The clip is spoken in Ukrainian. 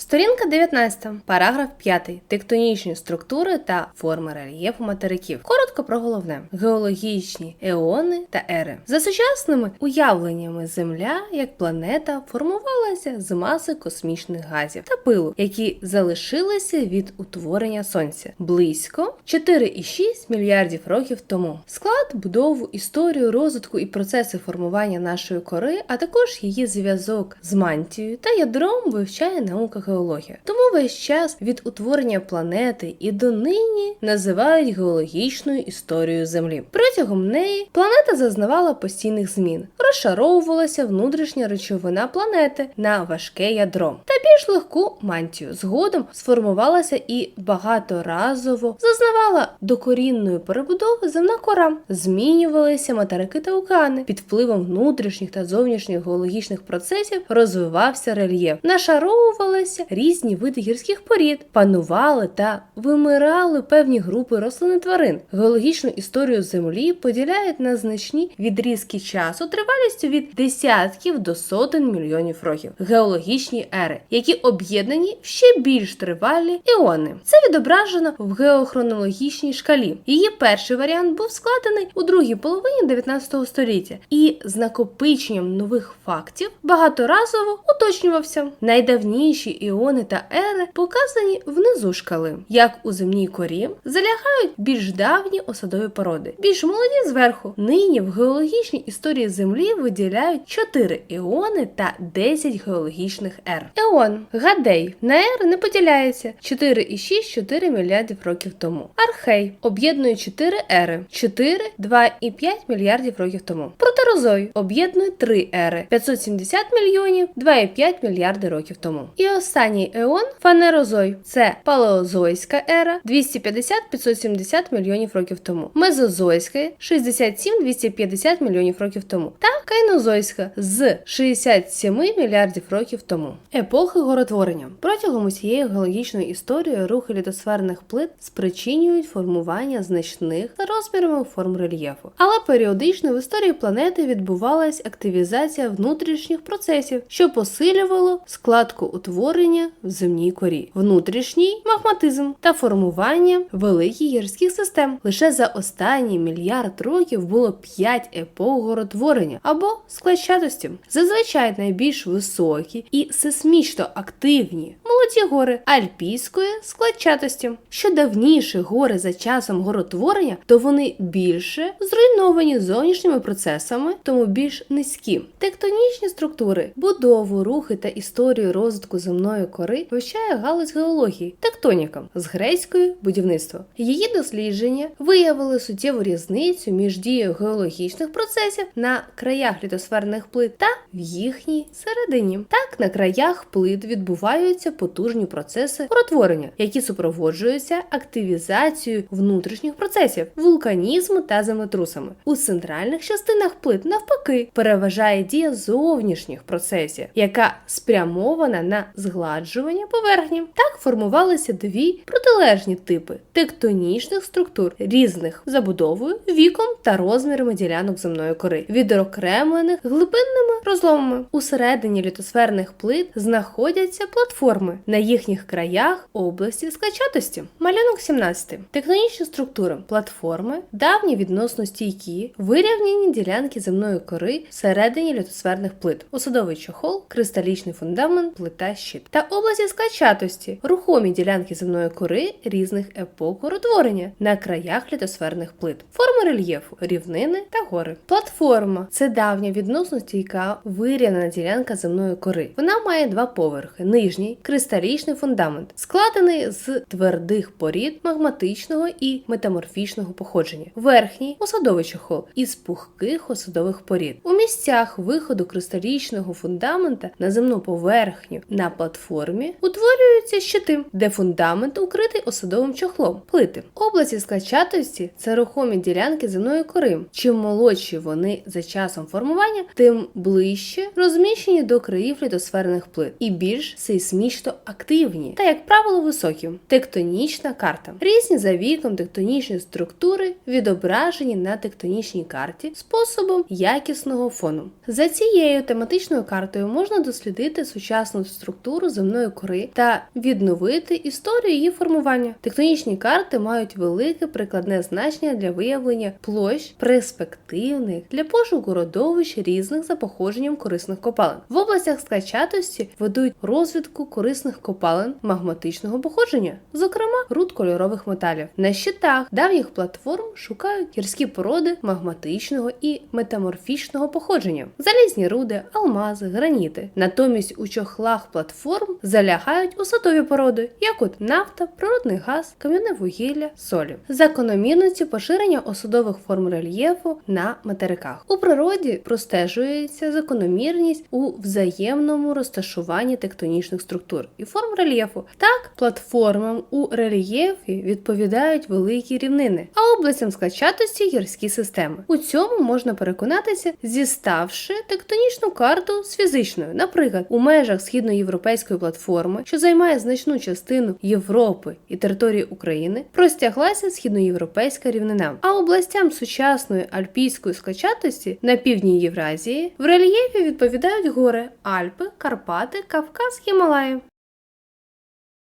Сторінка 19, параграф 5. Тектонічні структури та форми рельєфу материків. Коротко про головне: геологічні еони та ери. За сучасними уявленнями Земля як планета формувалася з маси космічних газів та пилу, які залишилися від утворення сонця близько 4,6 мільярдів років тому. Склад, будову, історію, розвитку і процеси формування нашої кори, а також її зв'язок з мантією та ядром вивчає наука геологія. Тому весь час від утворення планети і до нині називають геологічною історією Землі. Протягом неї планета зазнавала постійних змін, розшаровувалася внутрішня речовина планети на важке ядро та більш легку мантію. Згодом сформувалася і багаторазово зазнавала докорінної перебудови земна кора. Змінювалися материки та океани. Під впливом внутрішніх та зовнішніх геологічних процесів розвивався рельєф. Нашаровувалися різні види гірських порід, панували та вимирали певні групи рослин і тварин. Геологічну історію землі поділяють на значні відрізки часу тривалістю від десятків до сотень мільйонів років. Геологічні ери, які об'єднані в ще більш тривалі іони. Це відображено в геохронологічній шкалі. Її перший варіант був складений у другій половині 19 століття і з накопиченням нових фактів багаторазово уточнювався. Найдавніші іони та ери показані внизу шкали, як у земній корі залягають більш давні осадові породи, більш молоді зверху. Нині в геологічній історії Землі виділяють 4 іони та 10 геологічних ер. Еон Гадей на ери не поділяється 4,6-4 мільярдів років тому. Архей об'єднує 4 ери 4, 2,5 мільярдів років тому. Протерозой об'єднує три ери 570 мільйонів 2,5 мільярди років тому. І останній еон фанерозой це палеозойська ера 250-570 мільйонів років тому. Мезозойська 67-250 мільйонів років тому. Та кайнозойська з 67 мільярдів років тому. Епохи горотворення протягом усієї геологічної історії рухи літосферних плит спричинюють формування значних за розмірами форм рельєфу. Але періодично в історії планети відбувалась активізація внутрішніх процесів, що посилювало складку утворення в земній корі, внутрішній магматизм та формування великих гірських систем. Лише за останній мільярд років було 5 епох горотворення або складчатості. Зазвичай найбільш високі і сейсмічно активні молоді гори альпійської складчатості. Що давніші гори за часом горотворення, то вони більше зруйновані зовнішніми процесами, тому більш низькі. Тектонічні структури, будову, рухи та історію розвитку земної кори вивчає галузь геології, тектоніка з грецькою будівництво. Її дослідження виявили суттєву різницю між дією геологічних процесів на краях літосферних плит та в їхній середині. Так на краях плит відбуваються потужні процеси горотворення, які супроводжуються активізацією внутрішніх процесів, вулканізму та землетрусами. У центральних частинах плит навпаки переважає дія зовнішніх процесів, яка спрямована на згладжування поверхні. Так формувалися дві протилежні типи тектонічних структур різних забудовою, віком та розмірами ділянок земної кори, відокремлених глибинними розломами. Усередині літосферних плит знаходяться платформи на їхніх краях області скачатості. Малюнок 17. Тектонічні структури платформи, давні відносно стійкі, вирівняні ділянки земної кори всередині літосферних плит, осадовий чохол, кристалічний фундамент, плита щит та області скачатості, рухомі ділянки земної кори різних епок горотворення на краях літосферних плит, форми рельєфу, рівнини та гори. Платформа це давня відносно стійка вирівнена ділянка земної кори. Вона має два поверхи: нижній кристалічний фундамент, складений з твердих порід магматичного і метаморфічного походження, верхній осадовий чохол із пухких осадових порід. У місцях виходу кристалічного фундамента на земну поверхню на платформі утворюються щити, де фундамент укритий осадовим чохлом, плити. Області складчатості це рухомі ділянки земної кори. Чим молодші вони за часом формування, тим ближче розміщені до країв літосферних плит і більш сейсмічно активні та, як правило, високі. Тектонічна карта. Різні за віком тектонічні структури відображені на тектонічній карті способом якісного фону. За цією тематичною картою можна дослідити сучасну структуру земної кори та відновити історію її формування. Тектонічні карти мають велике прикладне значення для виявлення площ перспективних для пошуку родовищ різних за походженням корисних копалин. В областях скачатості ведуть розвідку корисних копалин магматичного походження, зокрема руд кольорових металів. На щитах давніх платформ шукають гірські породи магматичного і метаморфічного походження, залізні руди, алмази, граніти. Натомість у чохлах платформ залягають осадові породи, як от нафта, природний газ, кам'яне вугілля, солі. Закономірності поширення осадових форм рельєфу на материках. У природі простежується закономірність у взаємному розташуванні тектонічних структур і форм рельєфу. Так, платформам у рельєфі відповідають великі рівнини, а областям скачатості гірські системи. У цьому можна переконатися, зіставши тектонічну карту з фізичною. Наприклад, у межах східноєвропейської платформи, що займає значну частину Європи і території України, простяглася східноєвропейська рівнина. А областям сучасної альпійської скачатості на півдні Євразії в рельєфі відповідають гори Альпи, Карпати, Кавказ, Гімалаї.